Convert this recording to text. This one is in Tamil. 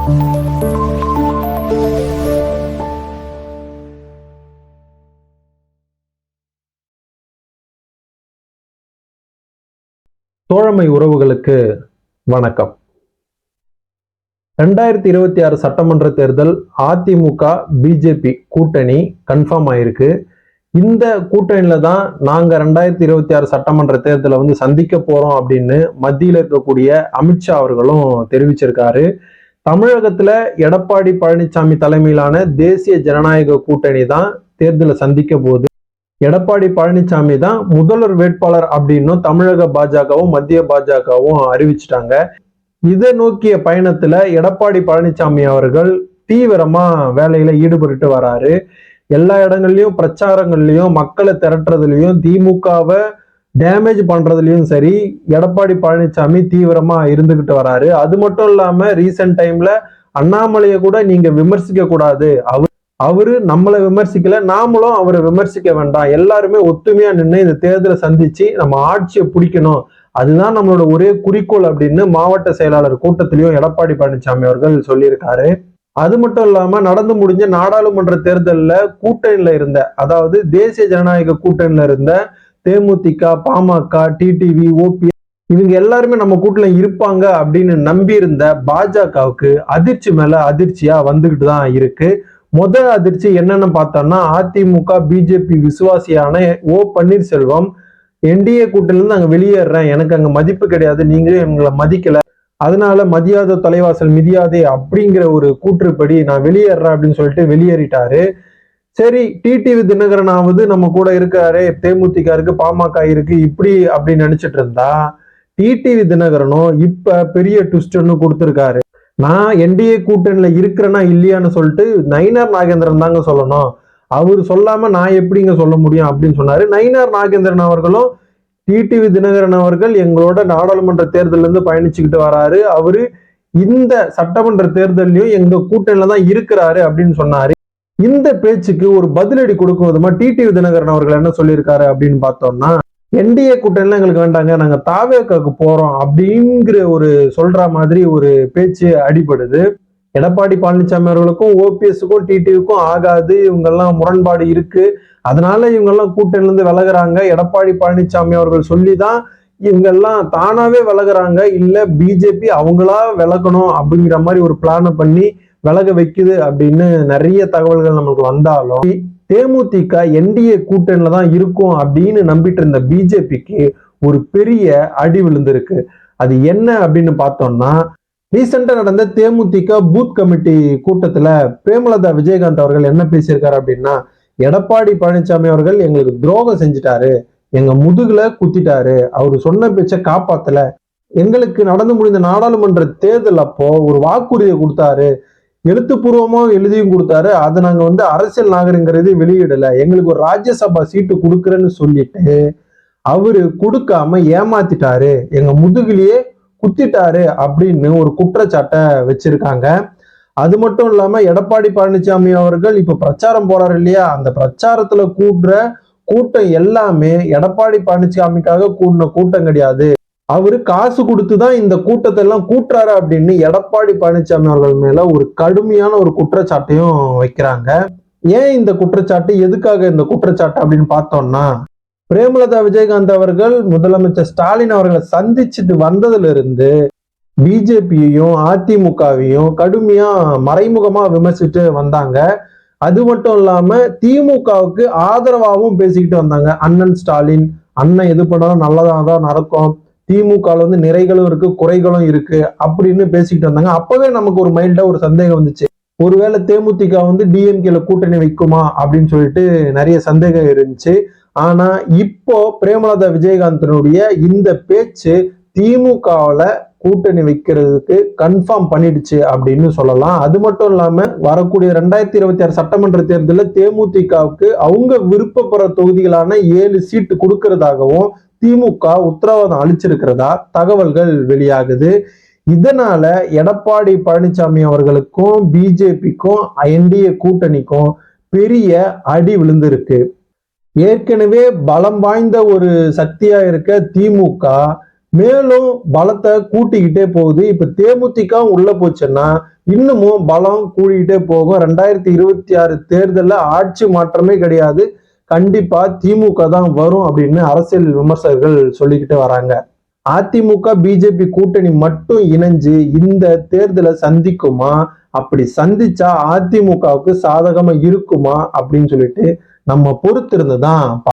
தோழமை உறவுகளுக்கு வணக்கம். ரெண்டாயிரத்தி இருபத்தி ஆறு சட்டமன்ற தேர்தல் அதிமுக பிஜேபி கூட்டணி கன்ஃபார்ம் ஆயிருக்கு. இந்த கூட்டணியில தான் நாங்க ரெண்டாயிரத்தி இருபத்தி ஆறு சட்டமன்ற தேர்தலை வந்து சந்திக்க போறோம் அப்படின்னு மத்தியில் இருக்கக்கூடிய அமித்ஷா அவர்களும் தெரிவிச்சிருக்காரு. தமிழகத்துல எடப்பாடி பழனிசாமி தலைமையிலான தேசிய ஜனநாயக கூட்டணி தான் தேர்தலை சந்திக்க போது எடப்பாடி பழனிசாமி தான் முதல்வர் வேட்பாளர் அப்படின்னும் தமிழக பாஜகவும் மத்திய பாஜகவும் அறிவிச்சிட்டாங்க. இதை நோக்கிய பயணத்துல எடப்பாடி பழனிசாமி அவர்கள் தீவிரமா வேலையில ஈடுபட்டு வராரு. எல்லா இடங்கள்லயும் பிரச்சாரங்கள்லயும் மக்களை திரட்டுறதுலயும் திமுகவை டேமேஜ் பண்ணுறதுலையும் சரி எடப்பாடி பழனிசாமி தீவிரமாக இருந்துக்கிட்டு வராரு. அது மட்டும் இல்லாமல் ரீசெண்ட் டைம்ல அண்ணாமலையை கூட நீங்கள் விமர்சிக்க கூடாது. அவர் அவரு நம்மளை விமர்சிக்கல நாமளும் அவரை விமர்சிக்க வேண்டாம். எல்லாருமே ஒத்துமையா நின்று இந்த தேர்தலை சந்திச்சு நம்ம ஆட்சியை பிடிக்கணும். அதுதான் நம்மளோட ஒரே குறிக்கோள் அப்படின்னு மாவட்ட செயலாளர் கூட்டத்திலையும் எடப்பாடி பழனிசாமி அவர்கள் சொல்லியிருக்காரு. அது மட்டும் இல்லாம நடந்து முடிஞ்ச நாடாளுமன்ற தேர்தலில் கூட்டணியில இருந்த அதாவது தேசிய ஜனநாயக கூட்டணியில இருந்த தேமுதிக பாமக டிடிவி ஓபி இவங்க எல்லாருமே நம்ம கூட்டில் இருப்பாங்க அப்படின்னு நம்பி இருந்த பாஜகவுக்கு அதிர்ச்சி மேல அதிர்ச்சியா வந்துகிட்டு தான் இருக்கு. முதல் அதிர்ச்சி என்னன்னு பார்த்தோம்னா அதிமுக பிஜேபி விசுவாசியான ஓ பன்னீர்செல்வம் என்டிஏ கூட்டிலிருந்து அங்கே வெளியேறேன். எனக்கு அங்கே மதிப்பு கிடையாது. நீங்களே எங்களை மதிக்கல. அதனால மதியாத தலைவாசல் மிதியாதே அப்படிங்கிற ஒரு கூற்றுப்படி நான் வெளியேறேன் அப்படின்னு சொல்லிட்டு வெளியேறிட்டாரு. சரி டிடிவி தினகரனாவது நம்ம கூட இருக்காரு தேமுதிக இருக்கு பாமக இருக்கு இப்படி அப்படின்னு நினைச்சிட்டு இருந்தா டிடிவி தினகரனும் இப்ப பெரிய ட்விஸ்ட்னு கொடுத்துருக்காரு. நான் என்டிஏ கூட்டணியில இருக்கிறேன்னா இல்லையான்னு சொல்லிட்டு நயினார் நாகேந்திரன் தாங்க சொல்லணும். அவர் சொல்லாம நான் எப்படிங்க சொல்ல முடியும் அப்படின்னு சொன்னாரு. நயினார் நாகேந்திரன் அவர்களும் டிடிவி தினகரன் அவர்கள் எங்களோட நாடாளுமன்ற தேர்தல்ல இருந்து பயணிச்சுக்கிட்டு வராரு. அவரு இந்த சட்டமன்ற தேர்தலையும் எங்க கூட்டணியில தான் இருக்கிறாரு அப்படின்னு சொன்னாரு. இந்த பேச்சுக்கு ஒரு பதிலடி கொடுக்கும் விதமா டிடிவி தினகரன் அவர்கள் என்ன சொல்லியிருக்காரு அப்படின்னு பார்த்தோம்னா என்டிஏ கூட்டணிலாம் எங்களுக்கு வேண்டாங்க நாங்க தாவேக்காக்கு போறோம் அப்படிங்கிற ஒரு சொல்ற மாதிரி ஒரு பேச்சு அடிபடுது. எடப்பாடி பழனிசாமி அவர்களுக்கும் ஓபிஎஸ்க்கும் டிடிவிக்கும் ஆகாது இவங்கெல்லாம் முரண்பாடு இருக்கு. அதனால இவங்கெல்லாம் கூட்டணிலேருந்து விலகுறாங்க. எடப்பாடி பழனிசாமி அவர்கள் சொல்லி தான் இவங்கெல்லாம் தானாவே விலகுறாங்க. இல்ல பிஜேபி அவங்களா விலகணும் அப்படிங்கிற மாதிரி ஒரு பிளானை பண்ணி விலக வைக்குது அப்படின்னு நிறைய தகவல்கள் நம்மளுக்கு வந்தாலும் தேமுதிக என்டிஏ கூட்டணியில தான் இருக்கும் அப்படின்னு நம்பிட்டு இருந்த பிஜேபிக்கு ஒரு பெரிய அடி விழுந்திருக்கு. அது என்ன அப்படின்னு பார்த்தோம்னா ரீசெண்டா நடந்த தேமுதிக பூத் கமிட்டி கூட்டத்துல பிரேமலதா விஜயகாந்த் அவர்கள் என்ன பேசியிருக்காரு அப்படின்னா எடப்பாடி பழனிசாமி அவர்கள் எங்களுக்கு துரோகம் செஞ்சுட்டாரு எங்க முதுகுல குத்திட்டாரு அவரு சொன்ன பேச்சை காப்பாத்தல. எங்களுக்கு நடந்து முடிந்த நாடாளுமன்ற தேர்தல் அப்போ ஒரு வாக்குறுதியை கொடுத்தாரு எழுத்துப்பூர்வமாக எழுதியும் கொடுத்தாரு. அதை நாங்கள் வந்து அரசியல் நாகரிகங்கிறது வெளியிடல. எங்களுக்கு ஒரு ராஜ்யசபா சீட்டு கொடுக்குறேன்னு சொல்லிட்டு அவரு கொடுக்காம ஏமாத்திட்டாரு. எங்க முதுகிலேயே குத்திட்டாரு அப்படின்னு ஒரு குற்றச்சாட்டை வச்சிருக்காங்க. அது மட்டும் இல்லாம எடப்பாடி பழனிசாமி அவர்கள் இப்ப பிரச்சாரம் போறாரு இல்லையா? அந்த பிரச்சாரத்துல கூடுற கூட்டம் எல்லாமே எடப்பாடி பழனிசாமிக்காக கூடின கூட்டம் கிடையாது. அவரு காசு கொடுத்து தான் இந்த கூட்டத்தை எல்லாம் கூட்டுறாரு அப்படின்னு எடப்பாடி பழனிசாமி அவர்கள் மேல ஒரு கடுமையான ஒரு குற்றச்சாட்டையும் வைக்கிறாங்க. ஏன் இந்த குற்றச்சாட்டு? எதுக்காக இந்த குற்றச்சாட்டு அப்படின்னு பார்த்தோம்னா பிரேமலதா விஜயகாந்த் அவர்கள் முதலமைச்சர் ஸ்டாலின் அவர்களை சந்திச்சுட்டு வந்ததுல இருந்து பிஜேபியையும் அதிமுகவையும் கடுமையா மறைமுகமா விமர்சிட்டு வந்தாங்க. அது மட்டும் இல்லாம திமுகவுக்கு ஆதரவாகவும் பேசிக்கிட்டு வந்தாங்க. அண்ணன் ஸ்டாலின் அண்ணன் எது பண்ணாலும் நல்லதாக தான் நடக்கும். திமுகவில் வந்து நிறைகளும் இருக்கு குறைகளும் இருக்கு அப்படின்னு பேசிக்கிட்டு வந்தாங்க அப்பவே நமக்கு ஒரு மைல்டா ஒரு சந்தேகம் வந்துச்சு. ஒருவேளை தேமுதிக வந்து டிஎம்கேல கூட்டணி வைக்குமா அப்படின்னு சொல்லிட்டு நிறைய சந்தேகம் இருந்துச்சு. ஆனா இப்போ பிரேமலதா விஜயகாந்தனுடைய இந்த பேச்சு திமுகவில் கூட்டணி வைக்கிறதுக்கு கன்ஃபார்ம் பண்ணிடுச்சு அப்படின்னு சொல்லலாம். அது மட்டும் இல்லாம வரக்கூடிய ரெண்டாயிரத்தி இருபத்தி ஆறு சட்டமன்ற தேர்தலில் தேமுதிகவுக்கு அவங்க விருப்பப்படுற தொகுதிகளான ஏழு சீட்டு கொடுக்கறதாகவும் திமுக உத்தரவாதம் அளிச்சிருக்கிறதா தகவல்கள் வெளியாகுது. இதனால எடப்பாடி பழனிசாமி அவர்களுக்கும் பிஜேபிக்கும் என்டிஏ கூட்டணிக்கும் பெரிய அடி விழுந்திருக்கு. ஏற்கனவே பலம் வாய்ந்த ஒரு சக்தியா இருக்க திமுக மேலும் பலத்தை கூட்டிக்கிட்டே போகுது. இப்ப தேமுதிக உள்ள போச்சுன்னா இன்னமும் பலம் கூடிக்கிட்டே போகும். ரெண்டாயிரத்தி இருபத்தி ஆறு தேர்தலில் ஆட்சி மாற்றமே கிடையாது. கண்டிப்பா திமுக தான் வரும் அப்படின்னு அரசியல் விமர்சகர்கள் சொல்லிக்கிட்டு வராங்க. அதிமுக பிஜேபி கூட்டணி மட்டும் இணைஞ்சு இந்த தேர்தலை சந்திக்குமா? அப்படி சந்திச்சா அதிமுகவுக்கு சாதகமா இருக்குமா அப்படின்னு சொல்லிட்டு நம்ம பொறுத்திருந்து தான்